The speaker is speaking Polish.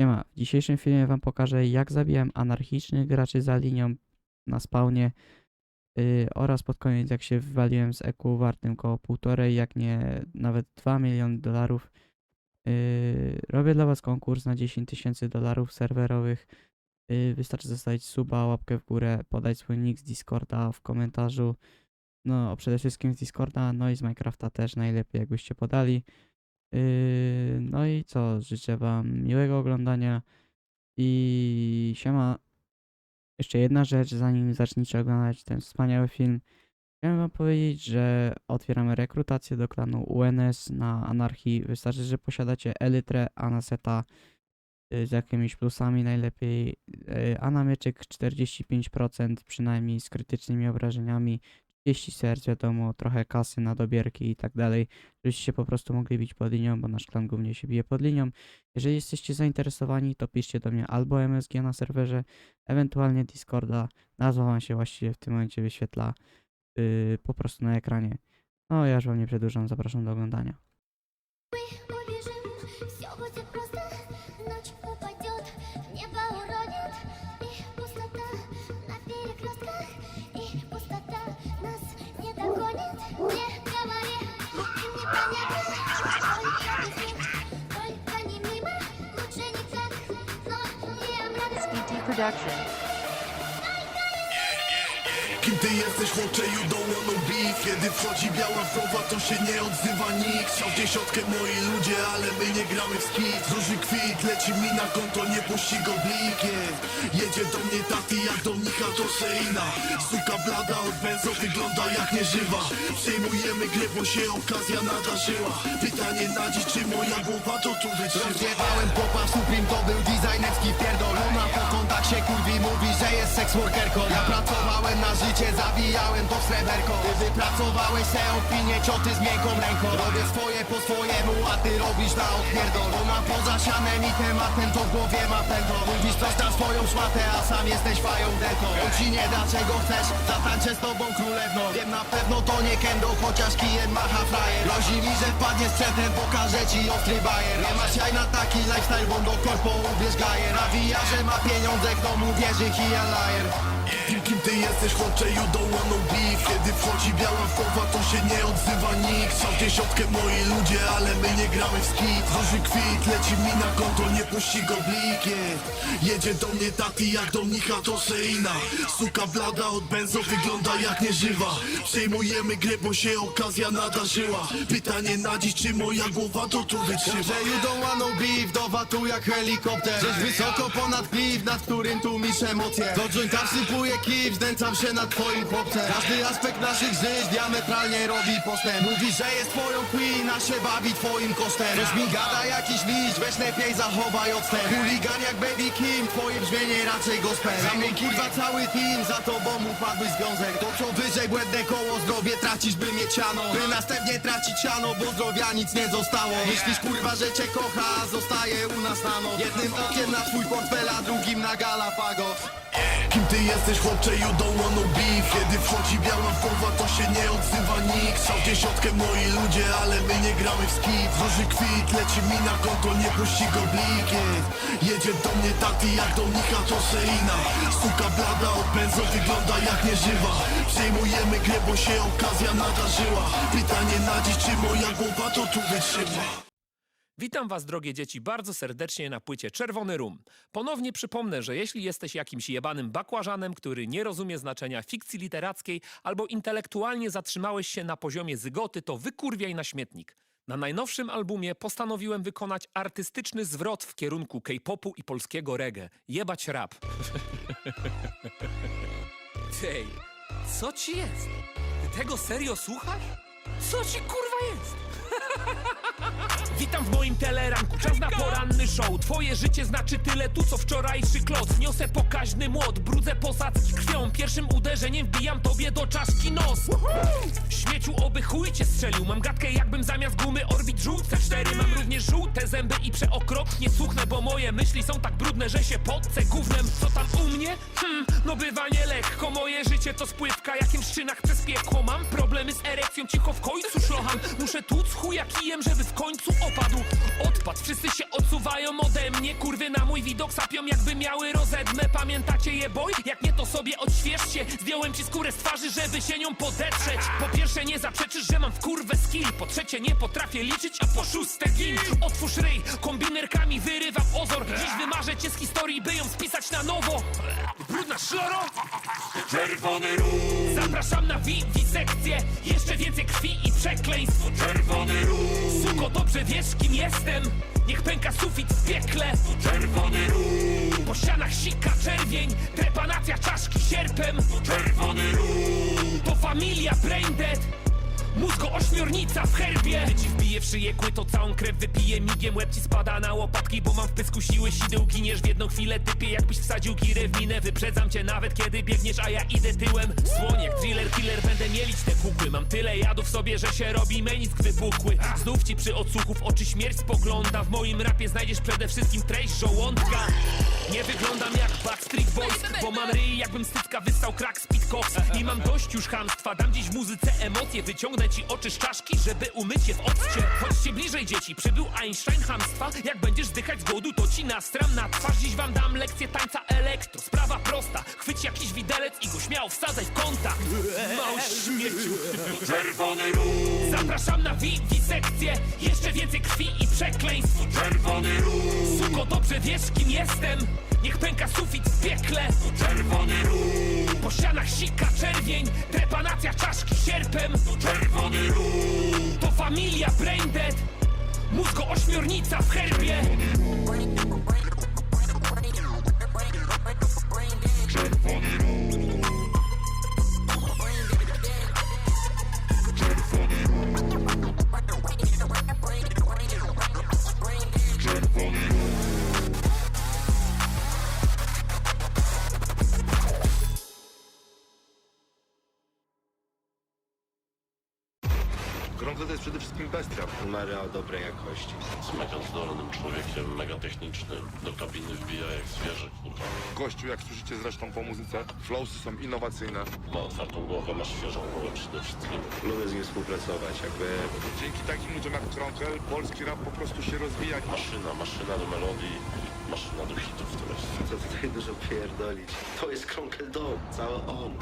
Siema, w dzisiejszym filmie wam pokażę jak zabijam anarchicznych graczy za linią na spawnie yy, oraz pod koniec jak się wywaliłem z EQ wartym koło 1,5, jak nie nawet 2 miliony dolarów. Yy, robię dla was konkurs na 10 tysięcy dolarów serwerowych. Yy, wystarczy zostawić suba, łapkę w górę, podać swój nick z Discorda w komentarzu. No, przede wszystkim z Discorda, no i z Minecrafta też najlepiej jakbyście podali. Yy, no i co, życzę wam miłego oglądania i siema. Jeszcze jedna rzecz, zanim zaczniecie oglądać ten wspaniały film. Chciałem wam powiedzieć, że otwieramy rekrutację do klanu UNS na Anarchii. Wystarczy, że posiadacie Elytrę, Anaseta yy, z jakimiś plusami najlepiej, yy, a na mieczyk 45% przynajmniej z krytycznymi obrażeniami. 30 serc, wiadomo, trochę kasy na dobierki i tak dalej, żebyście po prostu mogli bić pod linią, bo nasz klan głównie się bije pod linią. Jeżeli jesteście zainteresowani, to piszcie do mnie albo MSG na serwerze, ewentualnie Discorda. Nazwa wam się właściwie w tym momencie wyświetla yy, po prostu na ekranie. No, ja już wam nie przedłużam, zapraszam do oglądania. Production. Kim ty jesteś, chłopcze, you don't want no Kiedy wchodzi biała wrowa, to się nie odzywa nikt. Chciał dziesiątkę moi ludzie, ale my nie gramy w skit. Róży kwit, leci mi na konto, nie puści go blikiem. Jedzie do mnie tati, jak do mnicha to Seina Suka blada od benzo, wygląda jak nieżywa. Przejmujemy grę, bo się okazja nadarzyła. Pytanie na dziś, czy moja głowa to tu wytrzyma? Rozjebałem popa Supreme, to był designerski pierdol. Ona po kontakcie kurwi mówi, że jest sex workerką. Ja pracowałem na życie, zawijałem to w sreberko Ty wypracowałeś se opinię, cioty z miękką ręką. Robię swoje po swojemu, a ty robisz na odpierdol. Ona poza sianem i tematem, to w głowie ma pęto Mówisz coś na swoją szmatę, a sam jesteś fają delką. On ci nie da czego chcesz, zatańczę z tobą królewno Wiem na pewno to nie kendo, chociaż kijem macha frajer. Grozi mi, że wpadnie sprzętem, pokażę ci ostry bajer. Nie masz jaj na taki lifestyle, bo do korpo ubierz gajer. Nawija, że ma pieniądze, kto mu wierzy, kija lajer. Kim ty jesteś, chłopcze, you don't want no beef Kiedy wchodzi biała wdowa, to się nie odzywa nikt. Chciał dziesiątkę moi ludzie, ale my nie gramy w skit. Róży kwit, leci mi na konto, nie puści go blikiem. Jedzie do mnie tati, jak do mnicha to Seina. Suka blada od benzo, wygląda jak nieżywa. Przejmujemy grę, bo się okazja nadarzyła. Pytanie na dziś, czy moja głowa to tu wytrzyma? Że you don't want no beef, dowa tu jak helikopter. Żeś wysoko ponad klif, nad którym tłumisz emocje. Do jointa wsypuję kif, znęcam się nad twoim chłopcem. Każdy aspekt naszych żyć diametralnie robi postęp. Mówisz, że jest twoją queen, a się bawi twoim kosztem. Ktoś mi gada jakiś liść, weź lepiej zachowaj odstęp. Chuligan jak baby Kim, twoje brzmienie raczej gospel. Za mną kurwa cały team, za tobą upadły związek. To co wyżej błędne koło, zdrowie tracisz by mieć siano. By następnie tracić siano, bo zdrowia nic nie zostało. Myślisz kurwa, że cię kocha, zostaje u nas na noc Jednym okiem na twój portfel, a drugim na Galapagos Kim ty jesteś, chłopcze, you don't want no beef Kiedy wchodzi biała wdowa, to się nie odzywa nikt. Chciał dziesiątkę moi ludzie, ale my nie gramy w skit. Róży kwit, leci mi na konto, nie puści go blikiem Jedzie do mnie tati, jak do mnicha to Seina. Suka blada od benzo, wygląda jak nieżywa. Przejmujemy grę, bo się okazja nadarzyła. Pytanie na dziś, czy moja głowa to tu wytrzyma Witam Was, drogie dzieci, bardzo serdecznie na płycie Czerwony Rum. Ponownie przypomnę, że jeśli jesteś jakimś jebanym bakłażanem, który nie rozumie znaczenia fikcji literackiej albo intelektualnie zatrzymałeś się na poziomie zygoty, to wykurwiaj na śmietnik. Na najnowszym albumie postanowiłem wykonać artystyczny zwrot w kierunku K-popu i polskiego reggae. Jebać rap. Tej, co ci jest? Ty tego serio słuchasz? Co ci kurwa jest? Witam w moim teleranku, czas na poranny show. Twoje życie znaczy tyle tu, co wczorajszy kloc Niosę pokaźny młot, brudzę posadzki krwią. Pierwszym uderzeniem wbijam tobie do czaszki nos. Śmieciu oby chuj cię strzelił. Mam gadkę jakbym zamiast gumy orbit żółte cztery. Mam również żółte zęby i przeokropnie suchnę Bo moje myśli są tak brudne, że się potcę gównem. Co tam u mnie? Hmm, no bywa nie lekko Moje życie to spływka, jakim szczynach przez piekło. Mam problemy z erekcją, cicho w końcu szlocham. Muszę tłuc chuja kijem, żeby w końcu opadł. Odpad, wszyscy się odsuwają ode mnie. Kurwy na mój widok sapią jakby miały rozedmę Pamiętacie je boj? Jak nie to sobie odświeżcie. Zdjąłem ci skórę z twarzy, żeby się nią podetrzeć. Po pierwsze nie zaprzeczysz, że mam w kurwę skill. Po trzecie nie potrafię liczyć, a po szóste gin. Otwórz ryj, kombinerkami wyrywam ozor. Dziś wymarzę cię z historii, by ją spisać na nowo Szloro Czerwony róż, Zapraszam na wisekcję Jeszcze więcej krwi i przekleństw. Czerwony róż, Suko, dobrze wiesz kim jestem. Niech pęka sufit w piekle. Czerwony róż, Po ścianach sika czerwień. Trepanacja czaszki sierpem. Czerwony róż, To familia Braindead Mózgo ośmiornica w herbie. Gdy ci wbije w szyję kły, to całą krew wypije Migiem. Łeb ci spada na łopatki Bo mam w pysku siły. Sideł Giniesz w jedną chwilę typie Jakbyś wsadził girę w minę. Wyprzedzam cię nawet kiedy biegniesz A ja idę tyłem. Słoń jak thriller killer Będę mielić te kukły. Mam tyle jadu w sobie, że się robi menisk wypukły Znów ci przy odsłuchu w oczy śmierć spogląda. W moim rapie znajdziesz przede wszystkim treść żołądka. Nie wyglądam jak Backstreet Boys Bo mam ryj jakbym stycka wystał crack speed cops I mam dość już chamstwa Dam dziś muzyce emocje Wyciągnę ci oczy z czaszki, żeby umyć je w occie. Chodźcie bliżej dzieci, przybył Einstein chamstwa. Jak będziesz zdychać z głodu, to ci nastram na twarz. Dziś wam dam lekcję tańca elektro. Sprawa prosta, chwyć jakiś widelec i go śmiało wsadzaj w kontakt Mały śmieciu. Czerwony róż, Zapraszam na wi wisekcję Jeszcze więcej krwi i przekleństw. Czerwony róż, Suko, dobrze wiesz kim jestem Niech pęka sufit w piekle. Czerwony róż, Po ścianach sika czerwień. Trepanacja czaszki sierpem. Czerwony róż, To familia Braindead. Mózgo ośmiornica w herbie Dobrej jakości. Z mega zdolnym człowiekiem, mega technicznym. Do kabiny wbija jak zwierzę, kurwa. Gościu, jak słyszycie zresztą po muzyce, flowsy są innowacyjne. Ma otwartą głowę, ma świeżą głowę przede wszystkim. Lubię z nim współpracować, jakby... Dzięki takim ludziom jak Kronkel, polski rap po prostu się rozwija. Maszyna, maszyna do melodii, maszyna do hitów, to jest. Co tutaj dużo pierdolić. To jest Kronkel Dog, cały on.